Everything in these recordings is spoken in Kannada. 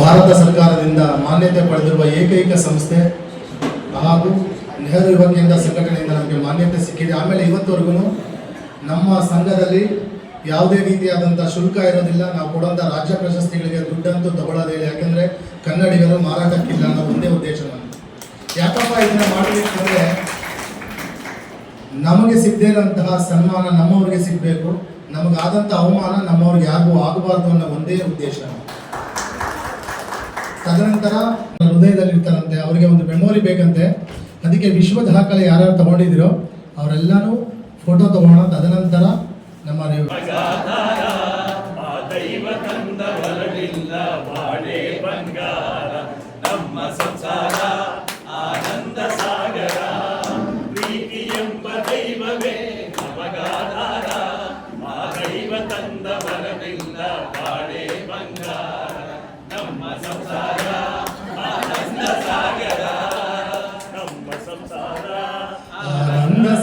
ಭಾರತ ಸರ್ಕಾರದಿಂದ ಮಾನ್ಯತೆ ಪಡೆದಿರುವ ಏಕೈಕ ಸಂಸ್ಥೆ ಹಾಗೂ ನೆಹರು ಯುವ ಕೇಂದ್ರ ಸಂಘಟನೆಯಿಂದ ನಮಗೆ ಮಾನ್ಯತೆ ಸಿಕ್ಕಿದೆ. ಆಮೇಲೆ ಇವತ್ತುವರೆಗೂ ನಮ್ಮ ಸಂಘದಲ್ಲಿ ಯಾವುದೇ ರೀತಿಯಾದಂಥ ಶುಲ್ಕ ಇರೋದಿಲ್ಲ. ನಾವು ಕೊಡುವಂಥ ರಾಜ್ಯ ಪ್ರಶಸ್ತಿಗಳಿಗೆ ದುಡ್ಡಂತೂ ತಗೊಳ್ಳೋದೇ ಇಲ್ಲ. ಯಾಕೆಂದರೆ ಕನ್ನಡಿಗರು ಮಾರಾಟಕ್ಕಿಲ್ಲ ಅನ್ನೋ ಒಂದೇ ಉದ್ದೇಶ ನಾನು ಯಾಕಪ್ಪ ಇದನ್ನ ಅಂದರೆ ನಮಗೆ ಸಿಗದೇನಂತಹ ಸನ್ಮಾನ ನಮ್ಮವ್ರಿಗೆ ಸಿಗಬೇಕು. ನಮಗಾದಂಥ ಅವಮಾನ ನಮ್ಮವ್ರಿಗೆ ಯಾರಿಗೂ ಆಗಬಾರ್ದು ಅನ್ನೋ ಒಂದೇ ಉದ್ದೇಶ ತದನಂತರ ಹೃದಯದಲ್ಲಿ ಇರ್ತಾರಂತೆ ಅವರಿಗೆ ಒಂದು ಮೆಮೊರಿ ಬೇಕಂತೆ. ಅದಕ್ಕೆ ವಿಶ್ವ ದಾಖಲೆ ಯಾರ್ಯಾರು ತಗೊಂಡಿದ್ದೀರೋ ಅವರೆಲ್ಲರೂ ಫೋಟೋ ತಗೋಣ ತದನಂತರ ನಮ್ಮ ನಮ್ಮ ಸಂಸಾರ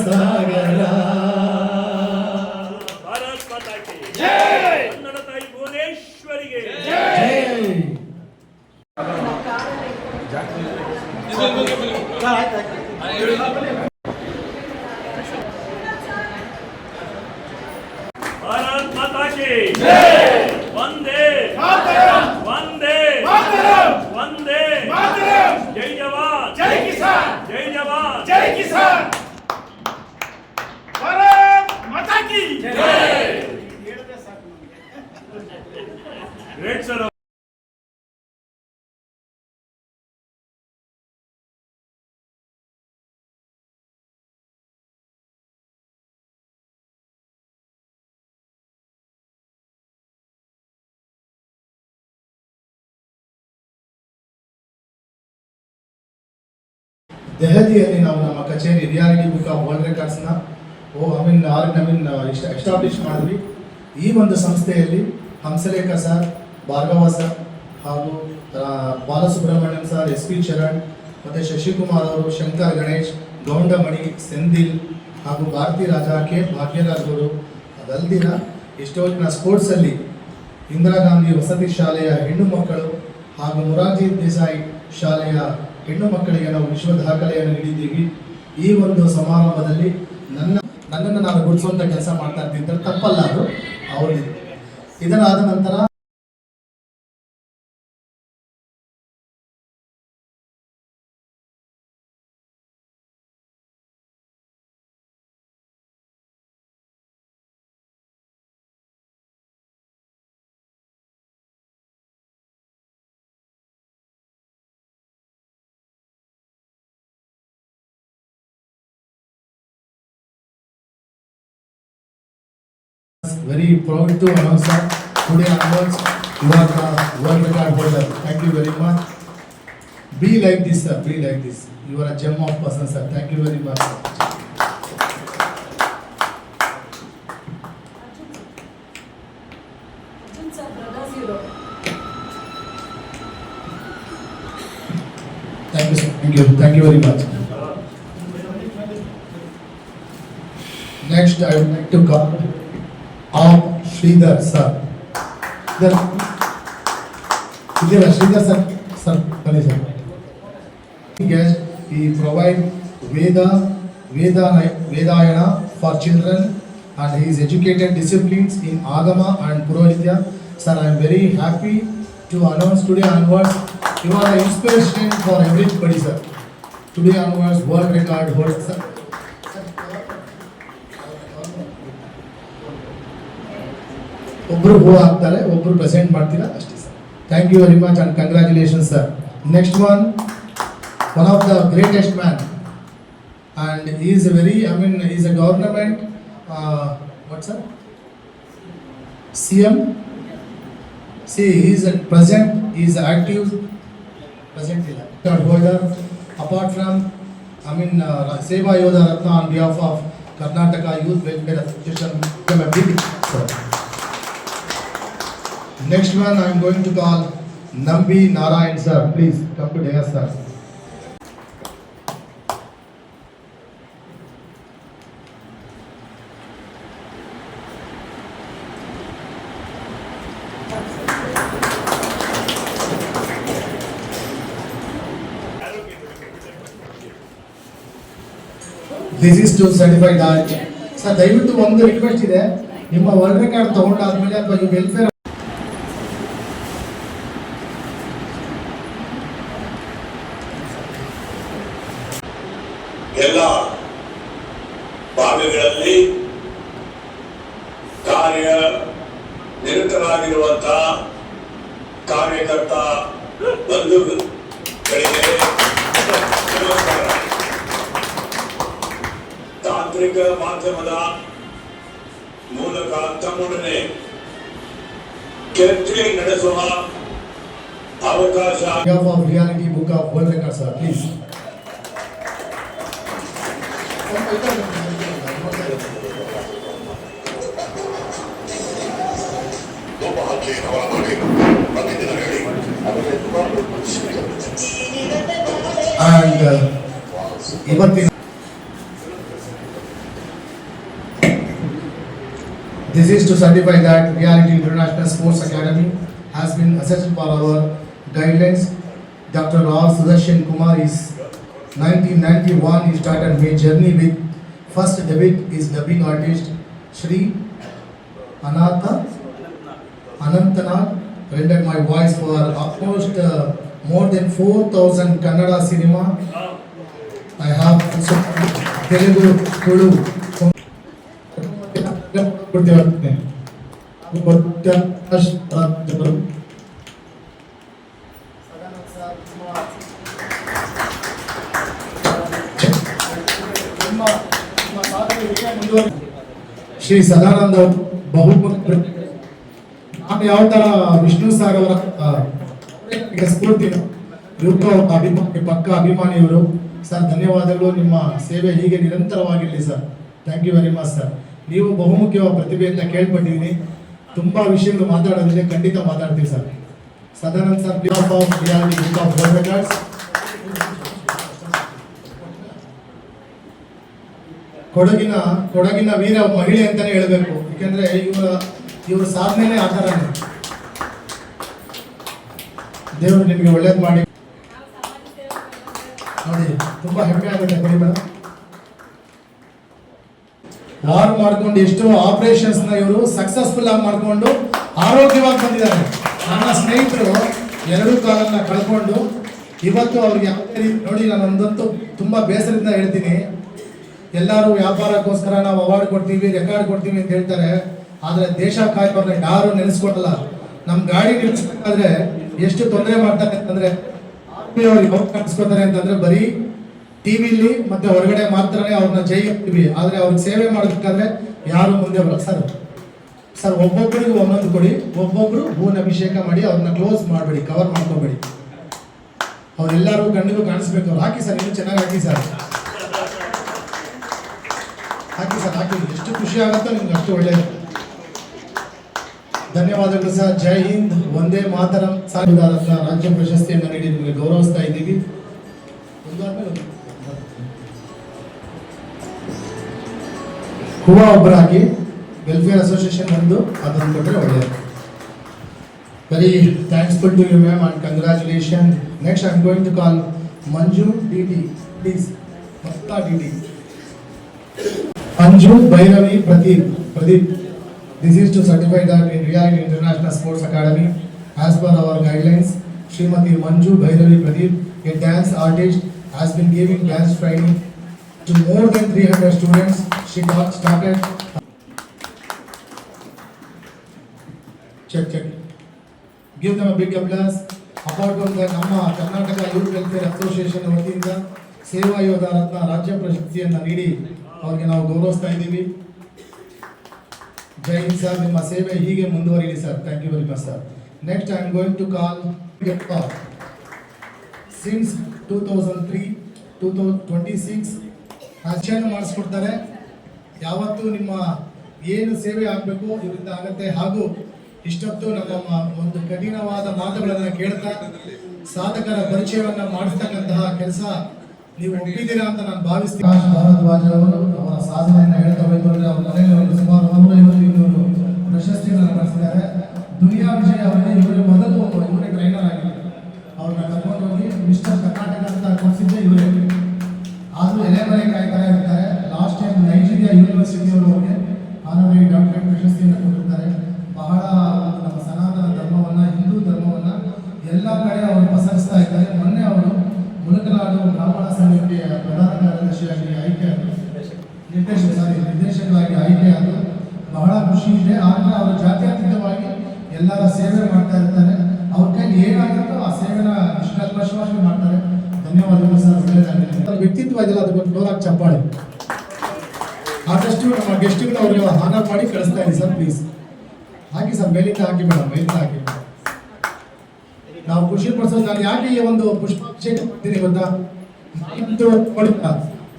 ಸಾಗರ ಭಾರತ್ ಕನ್ನಡ ತಾಯಿ ಭುವನೇಶ್ವರಿಗೆ. ಜೈ ಭಾರತ್ ಮಾತಾ ಕಿ ವಂದೇ ವಂದೇ ವಂದೇ ಜೈ ಜವಾನ್ ಜೈ ಕಿಸಾನ್ ಜೈ ಜವಾನ್ ಜೈ ಕಿಸಾನ್ ಭಾರತ್ ಮಾತಾ ಕಿ ಹೇಳಿದ್ರೆ ಸಾಕು ನಮಗೆ ಗ್ರೇಟ್ ಸರ್ ದೆಹಲಿಯಲ್ಲಿ ನಾವು ನಮ್ಮ ಕಚೇರಿ ರಿಯಾಲಿಟಿ ಬುಕ್ ಆಫ್ ವರ್ಲ್ಡ್ ರೆಕಾರ್ಡ್ಸ್ನ ಓ I mean or I mean establish ಮಾಡಿದ್ವಿ. ಈ ಒಂದು ಸಂಸ್ಥೆಯಲ್ಲಿ ಹಂಸಲೇಖ ಸರ್ ಭಾರ್ಗವ ಸರ್ ಹಾಗೂ Balasubrahmanyam sir S P Charan ಮತ್ತು ಶಶಿಕುಮಾರ್ ಅವರು, ಶಂಕರ್ ಗಣೇಶ್, ಗೌಂಡಮಣಿ, ಸೆಂದಿಲ್ ಹಾಗೂ ಭಾರತಿ ರಾಜ ಕೆ ಭಾಗ್ಯರಾಜ್ ಅವರು ಅದಲ್ದಿರ ಎಷ್ಟೋ ಜನ ಸ್ಪೋರ್ಟ್ಸಲ್ಲಿ ಇಂದಿರಾ ಗಾಂಧಿ ವಸತಿ ಶಾಲೆಯ ಹೆಣ್ಣು ಮಕ್ಕಳು ಹಾಗೂ ಮುರಾರ್ಜಿ ದೇಸಾಯಿ ಶಾಲೆಯ ಹೆಣ್ಣು ಮಕ್ಕಳಿಗೆ ನಾವು ವಿಶ್ವ ದಾಖಲೆಯನ್ನು ನೀಡಿದ್ದೀವಿ. ಈ ಒಂದು ಸಮಾರಂಭದಲ್ಲಿ ನನ್ನ ನನ್ನನ್ನು ನಾನು ಗುಡಿಸುವಂಥ ಕೆಲಸ ಮಾಡ್ತಾ ಇರ್ತಿದ್ದರೆ ತಪ್ಪಲ್ಲ ಅದು. ಅವರಿಗೆ ಇದರಾದ ನಂತರ very proud to announce that today onwards you are the world record holder. Thank you very much. Be like this, sir. Be like this. You are a gem of person, sir. Thank you very much. Sir. Arjun sir, brother zero. Thank you, sir. Thank you. Thank you very much. Next, I would like to call Sridhar, sir. Sridhar, Sridhar, Sridhar, sir. Sir, sorry, sir. He provide Veda, Veda, Vedayana for children and he is educated disciplines in Agama and Purohitya. Sir, I am very happy to announce today onwards, you are an inspiration for everybody, sir. Today onwards, world record holder, sir. ಒಬ್ರು ಹೂ ಹಾಕ್ತಾರೆ ಒಬ್ರು ಪ್ರೆಸೆಂಟ್ ಮಾಡ್ತೀರಾ ಅಷ್ಟೇ sir thank you very much and congratulation sir next one one of the greatest man and he is a very, I mean, he is a government, uh, what sir? CM? See, he is at present, he is active, present record holder, apart from, I mean, uh, Seva Yoda Ratna on behalf of Karnataka Youth Welfare Association, become a big, sir. Next one, I am going to call Nambi Narayan sir. Please come to dais sir. This is to certify that. Sir, they will do one request sir ದಯವಿಟ್ಟು ಒಂದು ರಿಕ್ವೆಸ್ಟ್ ಇದೆ ನಿಮ್ಮ ವರ್ಲ್ಡ್ ರೆಕಾರ್ಡ್ ತಗೊಂಡಾದ್ಮೇಲೆ ಅಥವಾ ಈ ವೆಲ್ಫೇರ್ ಎಲ್ಲ ಭಾಗಗಳಲ್ಲಿ ಕಾರ್ಯ ನಿರತರಾಗಿರುವಂತಹ ಕಾರ್ಯಕರ್ತ ಬಂಧುಗಳಿಗೆ ತಾಂತ್ರಿಕ ಮಾಧ್ಯಮದ ಮೂಲಕ ತಮ್ಮೊಡನೆ ಚರ್ಚೆ ನಡೆಸುವ ಅವಕಾಶ of reality book of world record sir please and uh, ಇವತ್ತಿನ This is to certify that Reality International Sports Academy has been assessed for our guidelines. Dr. R. Sudarshan Kumar is 1991, he started my journey with first debut is dubbing artist Sri Anatha Anantanath rendered my voice for almost uh, more than 4,000 Kannada cinema. I have Telugu, Tulu. But Shri Sadananda ಬಹುಮುಖ ನಾನು ಯಾವ ತರ ವಿಷ್ಣು ಈಗ ಸ್ಫೂರ್ತಿ ಇವ್ರಿಗೂ ಅಭಿಮಾನಿ ಪಕ್ಕ ಅಭಿಮಾನಿಯವರು ಸರ್ ಧನ್ಯವಾದಗಳು ನಿಮ್ಮ ಸೇವೆ ಹೀಗೆ ನಿರಂತರವಾಗಿರಲಿ sir thank you very much sir ನೀವು ಬಹುಮುಖ್ಯವಾದ ಅಂತ ಕೇಳ್ಪಟ್ಟಿದ್ದೀನಿ ತುಂಬಾ ವಿಷಯಗಳು ಮಾತಾಡೋದಿದೆ ಖಂಡಿತ ಮಾತಾಡ್ತೀವಿ sir Sadanand sir of of of world records ಕೊಡಗಿನ ಕೊಡಗಿನ ವೀರ ಮಹಿಳೆ ಅಂತಾನೆ ಹೇಳಬೇಕು. ಯಾಕಂದ್ರೆ ಇವರ ಇವರ ಸಾಧನೆನೇ ಆ ದೇವರು ನಿಮಗೆ ಒಳ್ಳೇದು ಮಾಡಿ. ನೋಡಿ, ತುಂಬಾ ಹೆಮ್ಮೆ ಆಗುತ್ತೆ ಕೊಡಿ ಮೇಡಮ್ ಯಾರು ಮಾಡ್ಕೊಂಡು ಎಷ್ಟೋ ನ ಇವರು ಸಕ್ಸಸ್ಫುಲ್ ಆಗಿ ಮಾಡ್ಕೊಂಡು ಆರೋಗ್ಯವಾಗಿ ಬಂದಿದ್ದಾರೆ. ನನ್ನ ಸ್ನೇಹಿತರು ಎರಡು ಕಾಲನ್ನ ಕಳ್ಕೊಂಡು ಇವತ್ತು ಅವ್ರಿಗೆ ಯಾವುದೇ ರೀತಿ ನೋಡಿ ನಾನು ಒಂದಂತೂ ತುಂಬಾ ಬೇಸರದಿಂದ ಹೇಳ್ತೀನಿ. ಎಲ್ಲರೂ ವ್ಯಾಪಾರಕ್ಕೋಸ್ಕರ ನಾವು ಅವಾರ್ಡ್ ಕೊಡ್ತೀವಿ ರೆಕಾರ್ಡ್ ಕೊಡ್ತೀವಿ ಅಂತ ಹೇಳ್ತಾರೆ. ಆದರೆ ದೇಶ ಕಾಯೋರ್ನ ಯಾರು ನೆನೆಸ್ಕೊಟ್ಟಲ್ಲ ನಮ್ಮ ಗಾಡಿ ನಿಲ್ಸ್ಬೇಕಾದ್ರೆ ಎಷ್ಟು ತೊಂದರೆ ಮಾಡ್ತಾರೆ ಅಂತಂದ್ರೆ ಆರ್ಮಿ ಅವ್ರು ಯಾವಾಗ ಕಾಣಿಸ್ಕೊತಾರೆ ಅಂತಂದ್ರೆ ಬರೀ ಟಿವಿಲಿ ಮತ್ತೆ ಹೊರಗಡೆ ಮಾತ್ರನೇ ಅವ್ರನ್ನ ಜೈ ಆದರೆ ಅವ್ರಿಗೆ ಸೇವೆ ಮಾಡಬೇಕಾದ್ರೆ ಯಾರು ಮುಂದೆ ಬರಲ್ಲ. ಸರ್ ಸರ್, ಒಬ್ಬೊಬ್ಬರಿಗೂ ಒಂದೊಂದು ಕೊಡಿ. ಒಬ್ಬೊಬ್ರು ಹೂವಿನ ಅಭಿಷೇಕ ಮಾಡಿ ಅವ್ರನ್ನ ಕ್ಲೋಸ್ ಮಾಡಬೇಡಿ ಕವರ್ ಮಾಡ್ಕೋಬೇಡಿ. ಅವರೆಲ್ಲರೂ ಗಂಡಿಗೂ ಕಾಣಿಸ್ಬೇಕು. ಅವ್ರು ಹಾಕಿ ಸರ್, ಇನ್ನೂ ಚೆನ್ನಾಗಿ ಹಾಕಿ ಸರ್. ಹಾಕಿ ಸರ್ ಹಾಕಿ ಎಷ್ಟು ಖುಷಿ ಆಗುತ್ತೋ, ನಿಮ್ಗೆ ಅಷ್ಟು ಒಳ್ಳೆಯದು ಧನ್ಯವಾದಗಳು ಸರ್. ಜೈ ಹಿಂದ್. ಒಂದೇ ಮಾತರಂ. ಸಾಹಿತ್ಯ ರಾಜ್ಯ ಪ್ರಶಸ್ತಿಯನ್ನು ನೀಡಿ ನಿಮಗೆ ಗೌರವಿಸ್ತಾ ಇದ್ದೀವಿ. ಒಂದಾದ್ಮೇಲೆ ಒಂದು. ಹೂವ ಒಬ್ಬರು ಹಾಕಿ ವೆಲ್ಫೇರ್ ಅಸೋಸಿಯೇಷನ್ ಒಂದು ಅದನ್ನು ಕೊಟ್ಟರೆ ಒಳ್ಳೆಯದು very thanksful to you ma'am and congratulation next I am going to call Manju D T please ಮತ್ತಾ D T Anju Bhairavi Pradeep. Pradeep. This is to certify that in Reality International Sports Academy, as per our guidelines, Srimati Manju Bhairavi Pradeep, a dance artist, has been giving dance training to more than 300 students. She got started. Check, check. Give them a big applause. Apart from that, ನಮ್ಮ ಕರ್ನಾಟಕ ಯೂತ್ ವೆಲ್ಫೇರ್ ಅಸೋಸಿಯೇಷನ್ ವತಿಯಿಂದ ಸೇವಾ ಯೋಧ ರತ್ನ ರಾಜ್ಯ ಪ್ರಶಸ್ತಿಯನ್ನು ನೀಡಿ ಅವ್ರಿಗೆ ನಾವು ಗೌರವಿಸ್ತಾ ಇದ್ದೀವಿ. ಜೈ ಹಿಂದ್ ಸರ್, ನಿಮ್ಮ ಸೇವೆ ಹೀಗೆ ಮುಂದುವರಿಯಲಿ sir. Thank you very much sir next I am going to call since two thousand three two thou twenty six ಅರ್ಚನೆ ಮಾಡಿಸ್ಕೊಡ್ತಾರೆ. ಯಾವತ್ತೂ ನಿಮ್ಮ ಏನು ಸೇವೆ ಆಗಬೇಕು ಇವರಿಂದ ಆಗುತ್ತೆ. ಹಾಗೂ ಇಷ್ಟೊತ್ತು ನಮ್ಮ ಒಂದು ಕಠಿಣವಾದ ಮಾತುಗಳನ್ನು ಕೇಳ್ತಾ ಸಾಧಕರ ಪರಿಚಯವನ್ನು ಮಾಡಿಸ್ತಕ್ಕಂತಹ ಕೆಲಸ ನೀವು ಒಪ್ಪಿದ್ದೀರಾ ಅಂತ ನಾನು ಭಾವಿಸ್ತೀನಿ. ಭಾರದ್ವಾಜ್ ಅವರು ಅವರ ಸಾಧನೆಯನ್ನು ಹೇಳ್ತಾ ಹೋಯ್ತು. ಅವರ ಮನೆಯಲ್ಲಿ ಒಂದು ಸುಮಾರು ನೂರೈವತ್ತು ಇನ್ನೂರು ಪ್ರಶಸ್ತಿಗಳನ್ನು ಪಡಿಸಿದ್ದಾರೆ ದುನಿಯಾ ವಿಜಯ್ ಅವರಿಗೆ ಇವರೇ ಮೊದಲು ಇವರೇ ಟ್ರೈನರ್ ಆಗಿದ್ದಾರೆ ಅವ್ರನ್ನ ಕರ್ಕೊಂಡು ಹೋಗಿ ಮಿಸ್ಟರ್ ಕರ್ನಾಟಕ ಅಂತ ಕೊಡಿಸಿದ್ದೆ ಇವರೇ. ಆದರೂ ಎಲೆ ಮನೆ ಕಾಯ್ತಾ ಇರ್ತಾರೆ. ಲಾಸ್ಟ್ ಟೈಮ್ ನೈಜೀರಿಯಾ ಯೂನಿವರ್ಸಿಟಿಯವರಿಗೆ ಆನರರಿ ಡಾಕ್ಟರೇಟ್ ಪ್ರಶಸ್ತಿಯನ್ನು ಕೊಟ್ಟಿರ್ತಾರೆ ಬಹಳ ನಮ್ಮ ಸನಾತನ ಧರ್ಮವನ್ನ ಹಿಂದೂ ಧರ್ಮವನ್ನ ಎಲ್ಲ ಕಡೆ ಅವರು ಪಸರಿಸ್ತಾ ಇದ್ದಾರೆ ಮೊನ್ನೆ ಅವರು ಮುಲಕನಾಡು ಬ್ರಾಹ್ಮಣ ಸಂಘಕ್ಕೆ ಕಾರ್ಯದರ್ಶಿಯಾಗಿ ಆಯ್ಕೆಯಾದರು ನಿರ್ದೇಶಕ ಸಾರಿ ನಿರ್ದೇಶಕರಾಗಿ ಆಯ್ಕೆಯಾದರು ಬಹಳ ಖುಷಿ ಇದೆ. ಆದರೆ ಅವರು ಜಾತ್ಯತೀತವಾಗಿ ಎಲ್ಲರ ಸೇವೆ ಮಾಡ್ತಾ ಇರ್ತಾರೆ. ಅವ್ರ ಕೈಲಿ ಏನಾಗುತ್ತೋ ಆ ಸೇವೆನ ನಿಷ್ಕಲ್ಪಶವಾಗಿ ಮಾಡ್ತಾರೆ. ಧನ್ಯವಾದಗಳು ಸರ್. ಒಳ್ಳೆಯದಾಗಿದೆ ವ್ಯಕ್ತಿತ್ವ ಇದೆಯಲ್ಲ ಅದಕ್ಕೊಂದು ಜೋರಾಗಿ ಚಪ್ಪಾಳೆ. ಆದಷ್ಟು ನಮ್ಮ ಗೆಸ್ಟ್ಗಳು ಅವರಿಗೆ ಹಾನರ್ ಮಾಡಿ ಕಳಿಸ್ತಾ ಇರಿ ಸರ್ ಪ್ಲೀಸ್ ಹಾಕಿ ಸರ್ ಮೇಲಿಂದ ಹಾಕಿ ಮೇಡಮ್ ಮೇಲಿಂದ ಹಾಕಿ. ನಾವು ಖುಷಿ ಪಡಿಸೋದು ನಾನು ಯಾಕೆ ಈ ಒಂದು ಪುಷ್ಪಾಭಿಷೇಕ ಮಾಡ್ತೀನಿ ಗೊತ್ತಾ?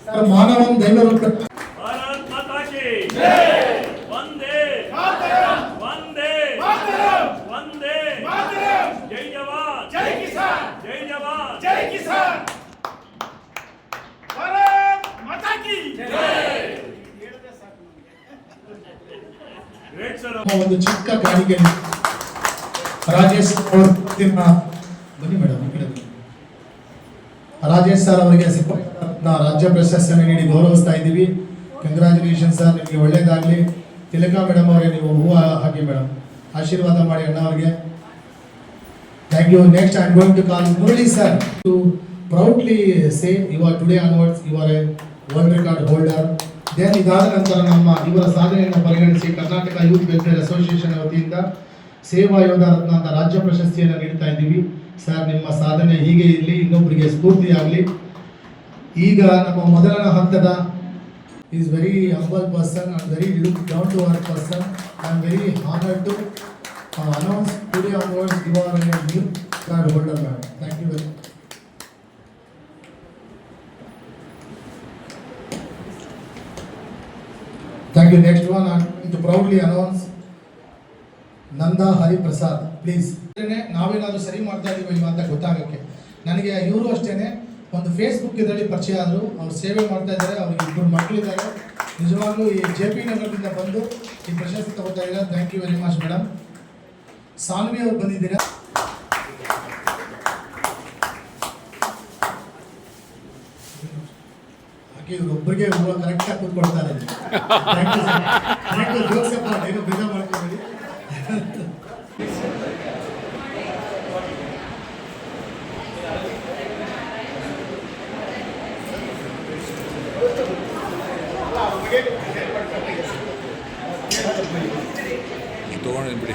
ಮಾನವನ್ ದೈವ ಒಂದು ಚಿಕ್ಕ ಗಾಡಿಗೆ ರಾಜೇಶ್ ಅವರು ಬನ್ನಿ ಮೇಡಮ್ ರಾಜೇಶ್ ಸರ್ ಅವರಿಗೆ ಸಿಬ್ಬಂದಿ ರಾಜ್ಯ ಪ್ರಶಸ್ತಿಯನ್ನು ನೀಡಿ ಗೌರವಿಸ್ತಾ ಇದ್ದೀವಿ. ಕಂಗ್ರಾಚುಲೇಷನ್ ಸರ್ ನಿಮಗೆ ಒಳ್ಳೇದಾಗಲಿ. ತಿಲಕಾ ಮೇಡಮ್ ಅವರೇ, ನೀವು ಹೂವು ಹಾಕಿ ಮೇಡಮ್ ಆಶೀರ್ವಾದ ಮಾಡಿ ಅಣ್ಣ ಅವರಿಗೆ. Thank you next I am going to call Murali sir to proudly say you are today onwards you are a world record holder then ಇದಾದ ನಂತರ ನಮ್ಮ ಇವರ ಸಾಧನೆಯನ್ನು ಪರಿಗಣಿಸಿ ಕರ್ನಾಟಕ ಯೂತ್ ವೆಲ್ಫೇರ್ ಅಸೋಸಿಯೇಷನ್ ವತಿಯಿಂದ ಸೇವಾ ಯೋಧ ರತ್ನ ಅಂತ ರಾಜ್ಯ ಪ್ರಶಸ್ತಿಯನ್ನು ನೀಡ್ತಾ ಇದ್ದೀವಿ. ಸರ್ ನಿಮ್ಮ ಸಾಧನೆ ಹೀಗೆ ಇರಲಿ ಇನ್ನೊಬ್ಬರಿಗೆ ಸ್ಫೂರ್ತಿಯಾಗಲಿ. ಈಗ ನಮ್ಮ ಮೊದಲ ಹಂತದ is very humble person and very look down to our person I very honour to announce today awards you are new card holder ma'am thank you very thank you next one to proudly announce Nanda Hariprasad please ನಾವೇನಾದರೂ ಸರಿ ಮಾಡ್ತಾ ಇದೀವಿ ಇಲ್ವಾ ಅಂತ ಗೊತ್ತಾಗೋಕ್ಕೆ. ನನಗೆ ಇವರು ಅಷ್ಟೇನೆ ಒಂದು ಫೇಸ್ಬುಕ್ ಇದರಲ್ಲಿ ಪರಿಚಯ ಆದರು. ಅವ್ರು ಸೇವೆ ಮಾಡ್ತಾ ಇದ್ದಾರೆ. ಅವ್ರಿಗೆ ಇಬ್ಬರು ಮಕ್ಕಳಿದ್ದಾರೆ ನಿಜವಾಗ್ಲೂ ಈ ಜೆ ಪಿ ನಗರದಿಂದ ಬಂದು ಈ ಪ್ರಶಸ್ತಿ ತಗೋತಾ ಇದ್ದಾರೆ? Thank you very much madam Saanvi ಅವ್ರು ಬಂದಿದ್ದೀರಾ? ಇವ್ರೊಬ್ಬರಿಗೆ ಹೂವು ಕರೆಕ್ಟಾಗಿ ಕೂತ್ಕೊಳ್ತಾರೆ. ಥ್ಯಾಂಕ್ ಮಾಡ್ಕೊಬೇಡಿ ತಗೊಂಡು ಬಿಡಿ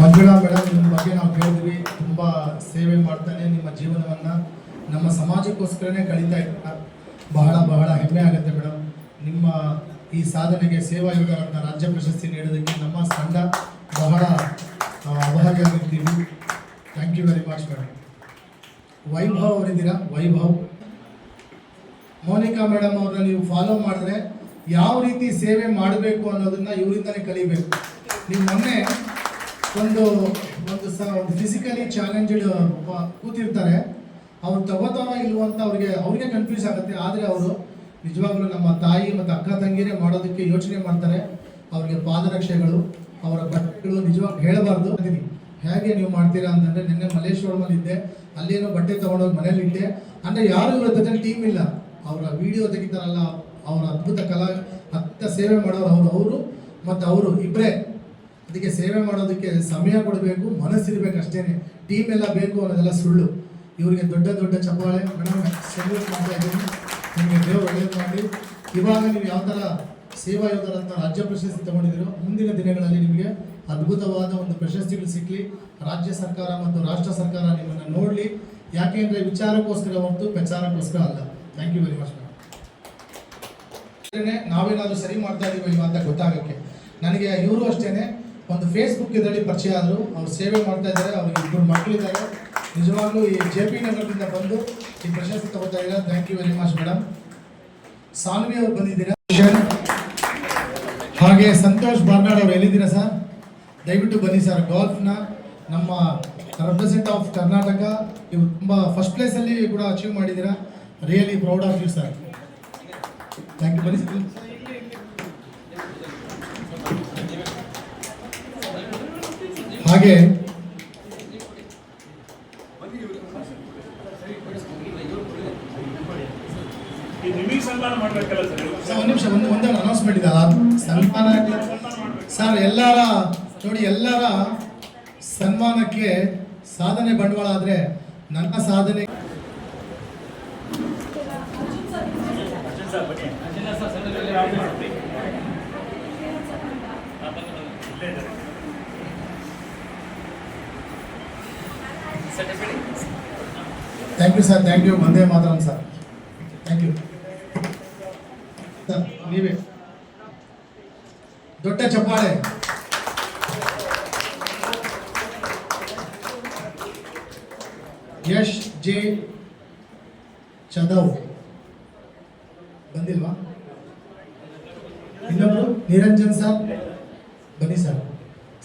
ಮಂಜುಳಾ ಮೇಡಮ್ ನಿಮ್ಮ ಬಗ್ಗೆ ನಾವು ಕೇಳಿದ್ವಿ ತುಂಬ ಸೇವೆ ಮಾಡ್ತಾನೆ ನಿಮ್ಮ ಜೀವನವನ್ನು ನಮ್ಮ ಸಮಾಜಕ್ಕೋಸ್ಕರನೇ ಕಳೀತಾ ಇದ್ದ ಬಹಳ ಬಹಳ ಹೆಮ್ಮೆ ಆಗುತ್ತೆ ಮೇಡಮ್. ನಿಮ್ಮ ಈ ಸಾಧನೆಗೆ ಸೇವಾ ಯೋಧರನ್ನ ರಾಜ್ಯ ಪ್ರಶಸ್ತಿ ನೀಡೋದಕ್ಕೆ ನಮ್ಮ ಸಂಘ ಬಹಳ ಅಭಾಗಿಯಾಗಿರ್ತೀವಿ thank you very much madam. Vaibhav ಅವರಿದ್ದೀರಾ? Vaibhav. Monika madam ಅವ್ರನ್ನ ನೀವು ಫಾಲೋ ಮಾಡಿದ್ರೆ ಯಾವ ರೀತಿ ಸೇವೆ ಮಾಡಬೇಕು ಅನ್ನೋದನ್ನ ಇವರಿಂದನೇ ಕಲಿಬೇಕು. ನೀವು ಮೊನ್ನೆ ಒಂದು ಒಂದು ಸ, ಒಂದು ಫಿಸಿಕಲಿ ಚಾಲೆಂಜ್ಡ್ ಕೂತಿರ್ತಾರೆ. ಅವ್ರು ತಗೋತಾವ ಇಲ್ವೋ ಅಂತ ಅವ್ರಿಗೆ ಅವ್ರಿಗೆ ಕನ್ಫ್ಯೂಸ್ ಆಗುತ್ತೆ. ಆದರೆ ಅವರು ನಿಜವಾಗ್ಲೂ ನಮ್ಮ ತಾಯಿ ಮತ್ತು ಅಕ್ಕ ತಂಗಿನೇ ಮಾಡೋದಕ್ಕೆ ಯೋಚನೆ ಮಾಡ್ತಾರೆ. ಅವ್ರಿಗೆ ಪಾದರಕ್ಷೆಗಳು, ಅವರ ಬಟ್ಟೆಗಳು ನಿಜವಾಗಿ ಹೇಳಬಾರ್ದು. ಅದೀನಿ, ಹೇಗೆ ನೀವು ಮಾಡ್ತೀರಾ? ಅಂತಂದರೆ ನಿನ್ನೆ ಮಲ್ಲೇಶ್ವರಮಲ್ಲಿ ಇದ್ದೆ. ಅಲ್ಲೇನೋ ಬಟ್ಟೆ ತೊಗೊಂಡೋಗಿ ಮನೇಲಿಟ್ಟೆ ಅಂದರೆ ಯಾರು ಇವರ ಟೀಮ್ ಇಲ್ಲ. ಅವರ ವಿಡಿಯೋ ತೆಗಿತಾರಲ್ಲ, ಅವರ ಅದ್ಭುತ ಕಲಾ, ಅದ್ಭುತ ಸೇವೆ ಮಾಡೋರು ಅವರು ಅವರು, ಮತ್ತು ಅವರು ಇಬ್ಬರೇ ಅದಕ್ಕೆ ಸೇವೆ ಮಾಡೋದಕ್ಕೆ ಸಮಯ ಕೊಡಬೇಕು, ಮನಸ್ಸಿರ್ಬೇಕು ಅಷ್ಟೇನೆ. ಟೀಮ್ ಎಲ್ಲ ಬೇಕು ಅನ್ನೋದೆಲ್ಲ ಸುಳ್ಳು. ಇವರಿಗೆ ದೊಡ್ಡ ದೊಡ್ಡ ಚಪ್ಪಾಳೆ. ಮೇಡಮ್ ಮಾಡ್ತಾ ಇದ್ದೀನಿ. ನಿಮಗೆ ದೇವರು ಒಳ್ಳೇದು ಮಾಡಿ ಇವಾಗ ನೀವು ಯಾವ ಥರ ಸೇವಾ ಯೋಧರಂತ ರಾಜ್ಯ ಪ್ರಶಸ್ತಿ ತಗೊಂಡಿದ್ದೀರೋ, ಮುಂದಿನ ದಿನಗಳಲ್ಲಿ ನಿಮಗೆ ಅದ್ಭುತವಾದ ಒಂದು ಪ್ರಶಸ್ತಿಗಳು ಸಿಕ್ಕಲಿ ರಾಜ್ಯ ಸರ್ಕಾರ ಮತ್ತು ರಾಷ್ಟ್ರ ಸರ್ಕಾರ ನಿಮ್ಮನ್ನು ನೋಡಲಿ. ಯಾಕೆಂದರೆ ವಿಚಾರಕ್ಕೋಸ್ಕರ ಹೊರತು ಪ್ರಚಾರಕ್ಕೋಸ್ಕರ ಅಲ್ಲ. ಥ್ಯಾಂಕ್ ಯು ವೆರಿ ಮಚ್ ನಾವೇನಾದರೂ ಸರಿ ಮಾಡ್ತಾ ಇದ್ದೀವಿ ಅಂತ ಗೊತ್ತಾಗೋಕ್ಕೆ. ನನಗೆ ಇವರು ಅಷ್ಟೇನೆ. ಒಂದು ಫೇಸ್ಬುಕ್ ಇದರಲ್ಲಿ ಪರಿಚಯ ಆದರು. ಅವ್ರು ಸೇವೆ ಮಾಡ್ತಾ ಇದ್ದಾರೆ. ಅವ್ರಿಗೆ ಇಬ್ಬರು ಮಕ್ಕಳಿದ್ದಾರೆ. ನಿಜವಾಗ್ಲೂ ಈ ಜೆ ಪಿ ನಗರದಿಂದ ಬಂದು ಈ ಪ್ರಶಸ್ತಿ ತಗೋತಾ ಇದ್ದಾರೆ? Thank you very much madam Saanvi ಅವ್ರು ಬಂದಿದ್ದೀರಾ? ಹಾಗೆ ಸಂತೋಷ್ ಬಾರ್ನಾಡ್ ಅವ್ರು ಎಲ್ಲಿದ್ದೀರಾ ಸರ್? ದಯವಿಟ್ಟು ಬನ್ನಿ ಸರ್. ಗಾಲ್ಫ್ನ ನಮ್ಮ ರೆಪ್ರೆಸೆಂಟ್ ಆಫ್ ಕರ್ನಾಟಕ. ನೀವು ತುಂಬ ಫಸ್ಟ್ ಪ್ಲೇಸಲ್ಲಿ ಕೂಡ ಅಚೀವ್ ಮಾಡಿದ್ದೀರಾ. Really proud of you sir thank you ಬನ್ನಿ. ಸರ್ ಹಾಗೆ ಒಂದು ನಿಮಿಷ ಒಂದು ಒಂದೇ ಅನೌನ್ಸ್ಮೆಂಟ್ ಇದೆ ಸನ್ಮಾನ ಸರ್ ಎಲ್ಲರ ನೋಡಿ ಎಲ್ಲರ ಸನ್ಮಾನಕ್ಕೆ ಸಾಧನೆ ಬಂಡವಾಳ ಆದರೆ ನನ್ನ ಸಾಧನೆ ಅರ್ಜುನ್ ಸರ್ ಬನ್ನಿ ಇಲ್ಲೇ ಇದ್ದಾರೆ. Thank you sir thank you ಒಂದೇ ಮಾತ್ರ ಸರ್ ಥ್ಯಾಂಕ್ ಯು ಸರ್ ನೀವೇ ದೊಡ್ಡ ಚಪ್ಪಾಳೆ. ಯಶ್ ಜೆ ಚದವ್. ಬಂದಿಲ್ವಾ? ಇನ್ನೊಬ್ರು? ನಿರಂಜನ್ ಸರ್. ಬನ್ನಿ, ಸರ್.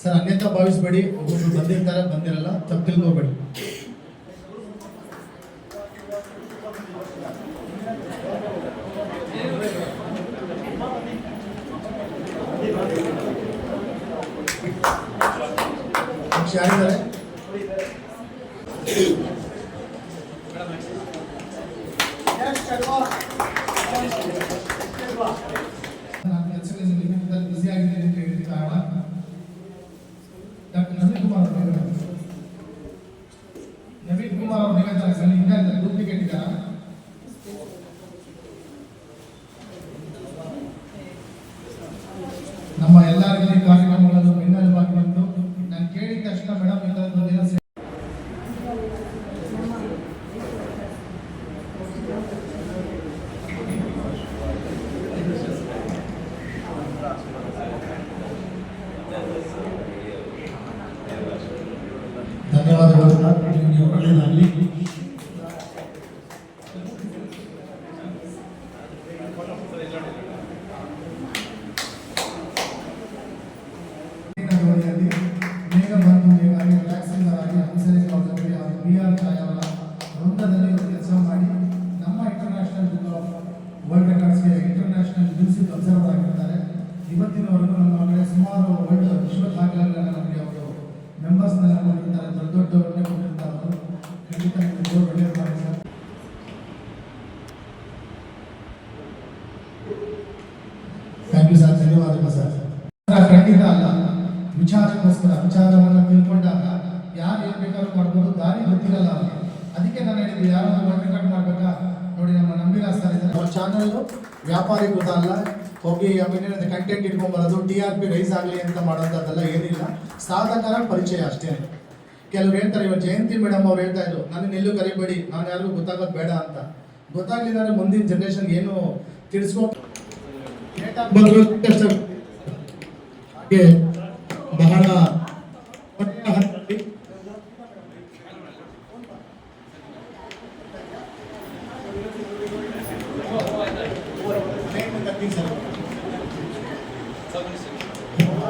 ಸರ್, ಅನ್ಯತಾ ಭಾವಿಸ್ಬೇಡಿ. ಒಬ್ಬೊಬ್ರು ಬಂದಿರ್ತಾರೆ, ಬಂದಿರಲ್ಲ. ತಪ್ಪು ತಿಳ್ಕೊಬೇಡಿ ನಮ್ಮ ಎಲ್ಲ ರೀತಿಯ ಕಾರ್ಯಕ್ರಮಗಳನ್ನು ಬೆನ್ನೆಲುಬಾಗಿ ಬಂದು ನಾನು ಕೇಳಿದ ತಕ್ಷಣ ಮೇಡಮ್ ಇಂಥದ್ದು ದಿನ ಸೇ- ಧನ್ಯವಾದಗಳು ಸರ್ ನಿಮಗೆ ಒಳ್ಳೆಯದಾಗಲಿ ಅವಧಿಯಲ್ಲಿ ಮೇಘ ಬಂಧು ಮೇಘಾಗಿ ವ್ಯಾಕ್ಸಿನರ್ ಆಗಿ ಹಂಸಲೇಖ ಅವರಲ್ಲಿ ಹಾಗೂ ಬಿ ಆರ್ ಛಾಯಾ ಅವರ ವೃಂದದಲ್ಲಿ ಕೆಲಸ ಮಾಡಿ ನಮ್ಮ ಇಂಟರ್ನ್ಯಾಷನಲ್ ಬುಕ್ ಆಫ್ ವರ್ಲ್ಡ್ ರೆಕಾರ್ಡ್ಸ್ಗೆ ಇಂಟರ್ನ್ಯಾಷನಲ್ ಮ್ಯೂಸಿಕ್ ಅಬ್ಸರ್ವರ್ ಆಗಿರ್ತಾರೆ ಇವತ್ತಿನವರೆಗೂ ನಮ್ಮ ಕಡೆ ಸುಮಾರು ವರ್ಲ್ಡ್ ವಿಶ್ವ ದಾಖಲೆಗಳನ್ನ ನಮಗೆ ಅವರು ಮೆಂಬರ್ಸ್ನೆಲ್ಲ ಕೊಟ್ಟಿರ್ತಾರೆ ದೊಡ್ಡ ದೊಡ್ಡವ್ರನ್ನೇ ಕೊಟ್ಟಿರ್ತಾರೆ ಅವರು. ಖಂಡಿತ ನಿಮಗೆ ದೇವರು ಒಳ್ಳೆಯದು ಮಾಡಿ ಸರ್. ಥ್ಯಾಂಕ್ ಯು ಸರ್ ಧನ್ಯವಾದಗಳು ಸರ್ ಖಂಡಿತ ಅಲ್ಲ. ವಿಚಾರಕ್ಕೋಸ್ಕರ ವಿಚಾರವನ್ನು ತಿಳ್ಕೊಂಡಾಗ ಯಾರು ಏನ್ ಬೇಕಾದ್ರೂ ಮಾಡ್ಬೋದು. ದಾರಿ ಗೊತ್ತಿರಲ್ಲ ಅವ್ರಿಗೆ. ಅದಕ್ಕೆ ನಾನು ಹೇಳಿದ್ವಿ ಯಾರು ವರ್ಲ್ಡ್ ರೆಕಾರ್ಡ್ ಮಾಡ್ಬೇಕಾ? ನೋಡಿ ನಮ್ಮ ನಂಬಿರಾಸ್ ಸರ್ ಇದ್ದಾರೆ. ಅವ್ರ ಚಾನಲ್ ವ್ಯಾಪಾರೀಕೃತ ಅಲ್ಲ. ಹೋಗಿ ಆಮೇಲೆ ಕಂಟೆಂಟ್ ಇಟ್ಕೊಂಡ್ಬರೋದು ಟಿ ಆರ್ ಪಿ ರೈಸ್ ಆಗಲಿ ಅಂತ ಮಾಡೋದಲ್ಲ ಏನಿಲ್ಲ. ಸಾಧಕರ ಪರಿಚಯ ಅಷ್ಟೇ. ಕೆಲವ್ರು ಹೇಳ್ತಾರೆ ಇವತ್ತು ಜಯಂತಿ ಮೇಡಮ್ ಅವ್ರು ಹೇಳ್ತಾ ಇದ್ರು ನನ್ನ ಎಲ್ಲೂ ಕರಿಬೇಡಿ ನಾನು ಯಾರಿಗೂ ಗೊತ್ತಾಗೋದು ಬೇಡ ಅಂತ. ಗೊತ್ತಾಗ್ಲಿಲ್ಲ ಅಂದ್ರೆ ಮುಂದಿನ ಜನರೇಷನ್ ಏನು ತಿಳಿಸ್ಕೊ ಬಹಳ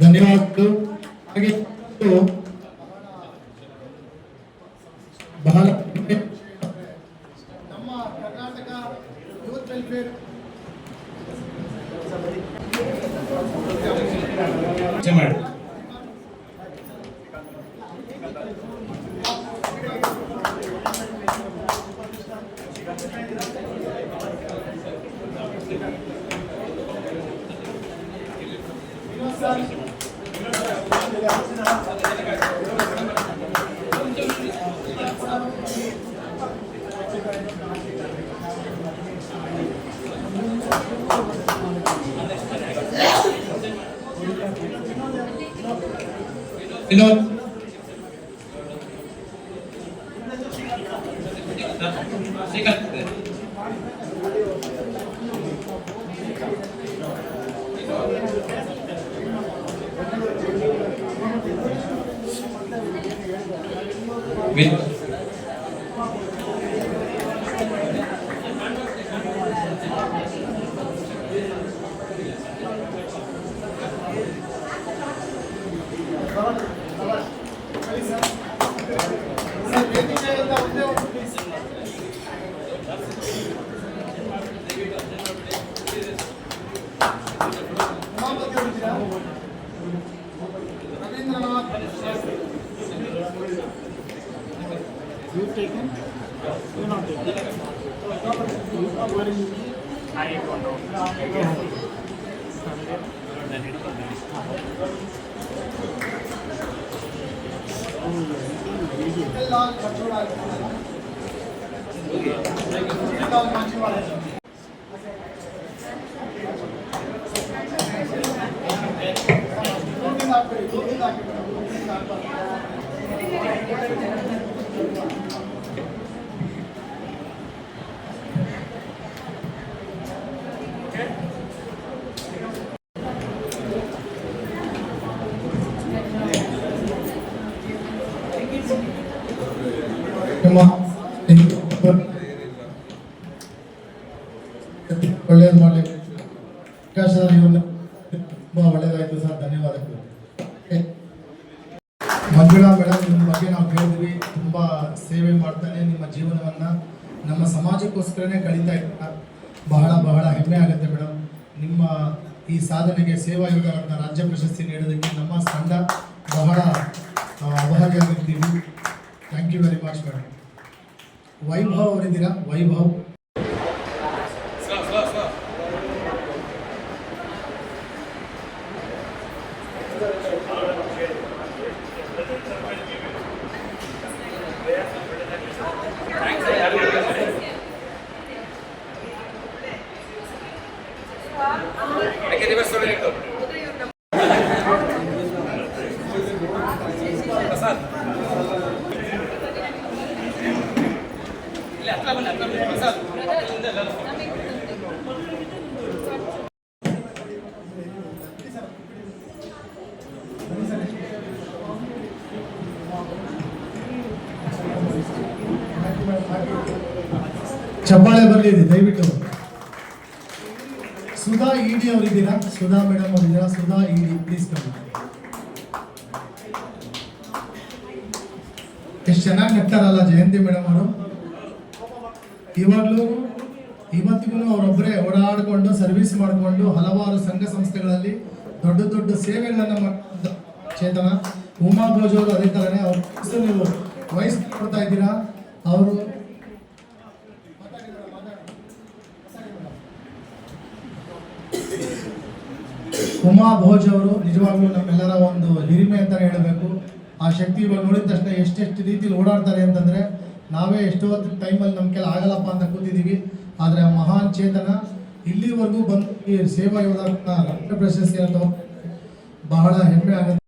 ಧನ್ಯವಾದಗಳು ಹಾಗೆ ಇದು ಬಹಳ ನಮ್ಮ ಕರ್ನಾಟಕ ಯೂತ್ ವೆಲ್ಫೇರ್ ಮಾಡಿ Vinod sir You taken? You not taken. Where is it? I don't know. Okay. Okay. Okay. Okay. Okay. ವಿಕಾಸ ಇವನ್ನ ತುಂಬ ಸಮಾಜಕ್ಕೋಸ್ಕರನೇ ಕಳೀತಾ ಇರೋಣ ಬಹಳ ಬಹಳ ಹೆಮ್ಮೆ ಆಗುತ್ತೆ ಮೇಡಮ್ ನಿಮ್ಮ ಈ ಸಾಧನೆಗೆ ಸೇವಾ ಅಂತ ರಾಜ್ಯ ಪ್ರಶಸ್ತಿ ನೀಡೋದಕ್ಕೆ ನಮ್ಮ ತಂಡ ಬಹಳ ಅವಹಾರ ಆಭಾರಿಯಾಗಿರ್ತೀವಿ thank you very much madam Vaibhav ಅವರಿದ್ದೀರಾ? Vaibhav. ಬರಲಿ ದಯವಿಟ್ಟು. ಸುಧಾ ಇಡಿ ಅವರಿದ್ದೀರಾ? ಸುಧಾ ಮೇಡಮ್ ಅವರಿದ್ದೀರಾ? ಸುಧಾ ಇಡಿ ಪ್ಲೀಸ್ ಕಮ್ಮಿ ಎಷ್ಟು ಚೆನ್ನಾಗಿ ನಗ್ತಾರಲ್ಲ ಜಯಂತಿ ಮೇಡಮ್ ಅವರು. ಇವಾಗಲೂ, ಇವತ್ತಿಗೂ ಅವರೊಬ್ಬರೇ ಓಡಾಡಿಕೊಂಡು ಸರ್ವಿಸ್ ಮಾಡಿಕೊಂಡು ಹಲವಾರು ಸಂಘ ಸಂಸ್ಥೆಗಳಲ್ಲಿ ದೊಡ್ಡ ದೊಡ್ಡ ಸೇವೆಗಳನ್ನು ಚೇತನ, ಉಮಾ ಭೋಜ್ ಅವರು ಅದೇ ಥರನೇ ಅವ್ರ ನೀವು ವಯಸ್ಸು ಕೊಡ್ತಾ ಇದ್ದೀರಾ? ಅವರು ಉಮಾ ಭೋಜ್ ಅವರು ನಿಜವಾಗ್ಲೂ ನಮ್ಮೆಲ್ಲರ ಒಂದು ಹಿರಿಮೆ ಅಂತ ಹೇಳಬೇಕು. ಆ ಶಕ್ತಿ ಇವಾಗ ನೋಡಿದ ತಕ್ಷಣ ಎಷ್ಟೆಷ್ಟು ರೀತಿಲಿ ಓಡಾಡ್ತಾರೆ ಅಂತಂದ್ರೆ ನಾವೇ ಎಷ್ಟೋ ಟೈಮಲ್ಲಿ ನಮ್ಮ ಕೆಲ ಆಗಲ್ಲಪ್ಪ ಅಂತ ಕೂತಿದ್ದೀವಿ. ಆದರೆ ಮಹಾನ್ ಚೇತನ ಇಲ್ಲಿವರೆಗೂ ಬಂದು ಈ ಸೇವಾ ರಕ್ತ ಪ್ರಶಸ್ತಿ ತಗೊಂಡು ಬಹಳ ಹೆಮ್ಮೆ ಆಗುತ್ತೆ.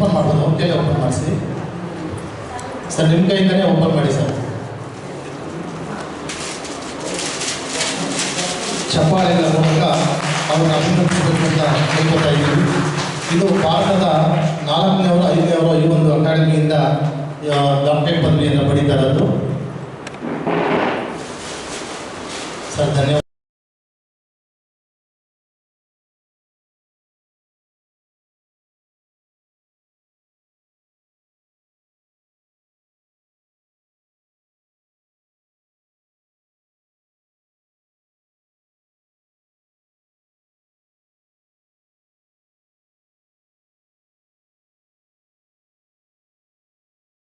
ಓಪನ್ ಮಾಡೋದು ಓಕೆ ಓಪನ್ ಮಾಡಿಸಿ. ಸರ್, ನಿಮ್ಮ ಕೈಯಿಂದಲೇ ಓಪನ್ ಮಾಡಿ ಸರ್. ಚಪ್ಪಾಳೆಗಳ ಮೂಲಕ ಅವ್ರನ್ನ ಅಭಿನಂದಿಸಬೇಕು ಅಂತ ಹೇಳ್ಕೊತಾ ಇದ್ದೀವಿ. ಇದು ಭಾರತದ ನಾಲ್ಕನೇವರು ಐದನೇವರು ಈ ಒಂದು ಅಕಾಡೆಮಿಯಿಂದ ಡಾಕ್ಟರೇಟ್ ಪದವಿಯನ್ನು ಪಡೀತಾ ಇರೋದು. ಸರ್, ಧನ್ಯವಾದ.